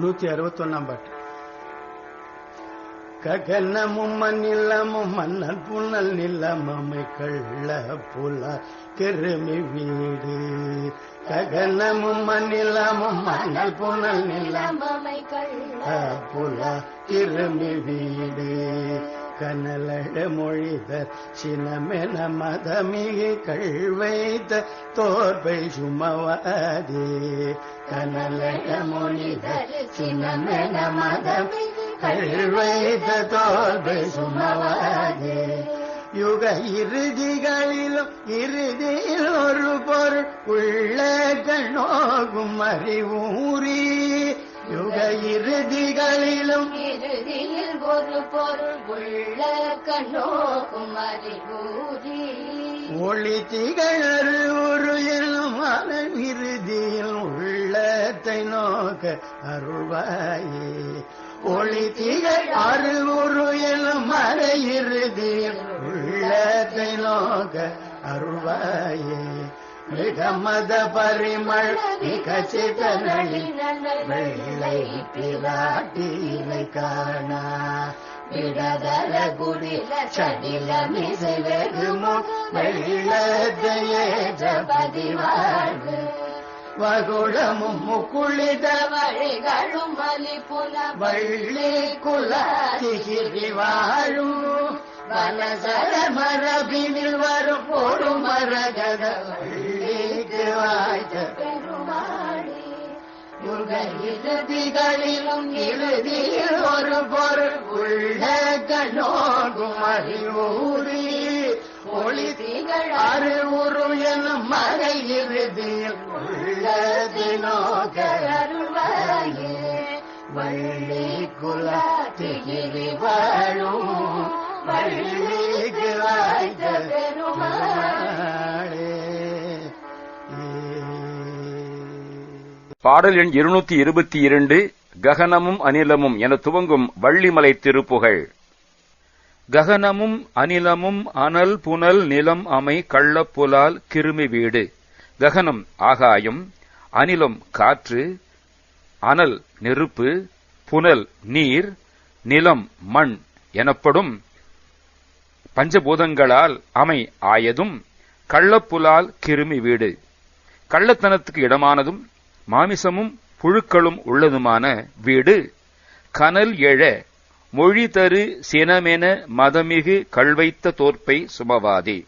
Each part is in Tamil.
நூத்தி அறுபத்தி ஒன்னாம் பாட்டு. ககனமும் மண்ணில்லமும் மன்னல் புனல் நிலமமை கள்ள புல கெருமி வீடு. ககனமும் மண்ணிலமும் மன்னல் புனல் நிலம் புல கிருமி வீடு. கனலழ மொழித சினமென மதமிகு கழ்வைத்த தோற்பை சுமவாதே. கனலழ மொழித சினமென மதம் கழ்வைத்த தோற்பை சுமவாதே. யுக இறுதிகளிலும் இறுதியில் ஒரு பொருள் உள்ள கண்ணோகும் அறிவூரி யுக இறுதிகளிலும் இறுதியில் ஒரு பொருள் உள்ள கண்ணோக்கும் அறிவூரி ஒளி திகழறு ஒரு அதன் இறுதியில் உள்ளத்தை நோக்க அருள்வாயே. ஒளி திகை அருள் எனும் மறை உள்ளத்தை நோக்க அருள்வாயே. மிகமத பரிமள் விகசித வெள்ளை பிராட்டியிலை காணா. விடதல குடி சடில மிசை வெகுமோ வெள்ளத்தையே ஜபதி வாழ்வு வகுளமும் முக்குளித வழிகளும் வலி புல வள்ளி குலாதிகிரி வாழும் வனசர மரபினில் வரும் ஒரு மரகத வள்ளிக்கு வாய்த்த பெருமாளே இறுதியில் ஒரு பொருள் உள்ள கண்ணோகும் அறிவூரி ஒளி திகழ் அறிவுறு எனும் மறை இறுதியில் உள்ளது நோக்க அருள்வாயே வள்ளி குல திகிரி வாழும். வள்ளிக்கு வாய்த்த பெருமாளே. பாடல் எண் இருநூத்தி இருபத்தி இரண்டு ககனமும் அனிலமும் என துவங்கும் வள்ளிமலை திருப்புகழ் ககனமும் அனிலமும் அனல் புனல் நிலம் அமை கள்ளப்புலால் கிருமி வீடு. ககனம் ஆகாயம் அனிலம் காற்று அனல் நெருப்பு புனல் நீர் நிலம் மண் எனப்படும் பஞ்சபூதங்களால் அமை ஆயதும் கள்ளப்புலால் கிருமி வீடு. கள்ளத்தனத்துக்கு இடமானதும் மாமிசமும் புழுக்களும் உள்ளதுமான வீடு. கனல் எழ மொழி தரு சினமென மதமிகு கல்வைத்த தோற்பை சுமவாதே.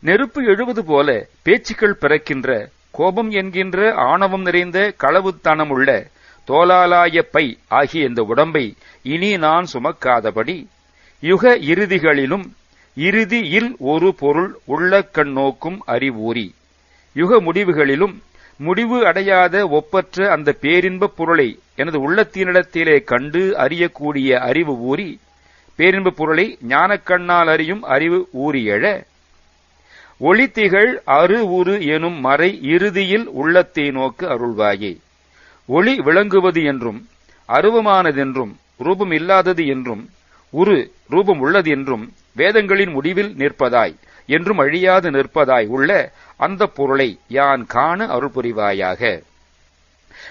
நெருப்பு எழுவது போல பேச்சுக்கள் பிறக்கின்ற கோபம் என்கின்ற ஆணவம் நிறைந்த களவுத்தனமுள்ள தோலாலாய பை ஆகிய இந்த உடம்பை இனி நான் சுமக்காதபடி யுக இறுதிகளிலும் இறுதியில் ஒரு பொருள் உள்ள கண்ணோக்கும் அறிவூரி யுக முடிவுகளிலும் முடிவு அடையாத ஒப்பற்ற அந்த பேரின்பப் பொருளை எனது உள்ளத்தினிடத்திலே கண்டு அறியக்கூடிய அறிவு ஊறி பேரின்பப் பொருளை ஞானக்கண்ணால் அறியும் அறிவு ஊறியழ ஒளித்திகள் அரு உரு எனும் மறை இறுதியில் உள்ளத்தை நோக்கு அருள்வாயே. ஒளி விளங்குவது என்றும் அருவமானதென்றும் ரூபம் இல்லாதது என்றும் உரு ரூபம் உள்ளது என்றும் வேதங்களின் முடிவில் நிற்பதாய் என்றும் அழியாது நிற்பதாய் உள்ள அந்த பொருளை யான் காண அருள் புரிவாயாக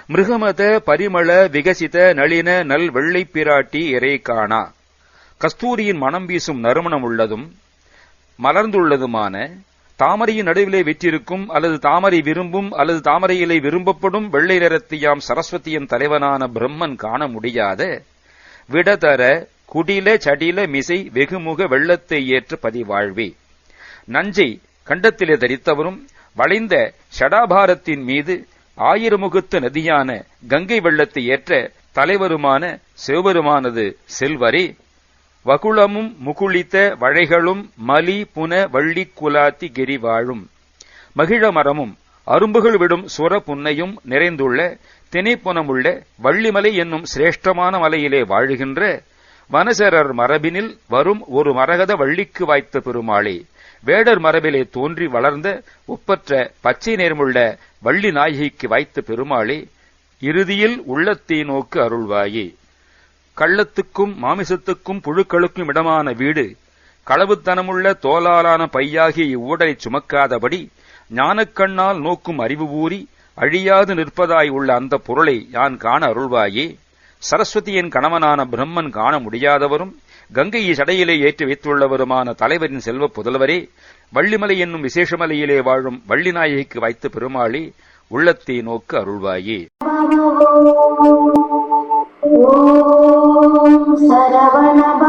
மிருகமத பரிமள விகசித நளின நல் வெள்ளை பிராட்டி இறை காணா. கஸ்தூரியின் மனம் வீசும் நறுமணம் உள்ளதும் மலர்ந்துள்ளதுமான தாமரையின் நடுவிலே விற்றிருக்கும் அல்லது தாமரை விரும்பும் அல்லது தாமரையிலே விரும்பப்படும் வெள்ளை நிறத்தியாம் சரஸ்வதியின் தலைவனான பிரம்மன் காண முடியாத. விடதர குடில சடில மிசை வெகுமுக வெள்ளத்தை ஏற்ற பதிவாழ்வே. நஞ்சை கண்டத்திலே தரித்தவரும் வளைந்த ஷடாபாரத்தின் மீது ஆயிரமுகத்து நதியான கங்கை வெள்ளத்தை ஏற்ற தலைவருமான சிவபெருமானது செல்வரே வகுளமும் முகுளித்த வழைகளும் மலி புன வள்ளி குலாத்தி கெரி வாழும். மகிழ மரமும் அரும்புகள் விடும் சுர புன்னையும் நிறைந்துள்ள திணைப்புனமுள்ள வள்ளிமலை என்னும் சிரேஷ்டமான மலையிலே வாழுகின்ற வனசரர் மரபினில் வரும் ஒரு மரகத வள்ளிக்கு வாய்த்த பெருமாளே வேடர் மரபிலே தோன்றி வளர்ந்த ஒப்பற்ற பச்சை நேர்முள்ள வள்ளி நாயகிக்கு வாய்த்த பெருமாளே இறுதியில் உள்ளத்தை நோக்கு அருள்வாயே. கள்ளத்துக்கும் மாமிசத்துக்கும் புழுக்களுக்கும் இடமான வீடு களவுத்தனமுள்ள தோலாலான பையாகிய இவ்வுடலை சுமக்காதபடி ஞானக்கண்ணால் நோக்கும் அறிவு ஊறி அழியாது நிற்பதாய் உள்ள அந்த பொருளை யான் காண அருள்வாயே? சரஸ்வதியின் கணவனான பிரம்மன் காண முடியாதவரும் கங்கையை சடையிலே ஏற்றி வைத்துள்ளவருமான தலைவரின் செல்வ புதல்வரே வள்ளிமலை என்னும் விசேஷமலையிலே வாழும் வள்ளிநாயகிக்கு வைத்த பெருமாளே உள்ளத்தை நோக்கு அருள்வாயே. சரவணப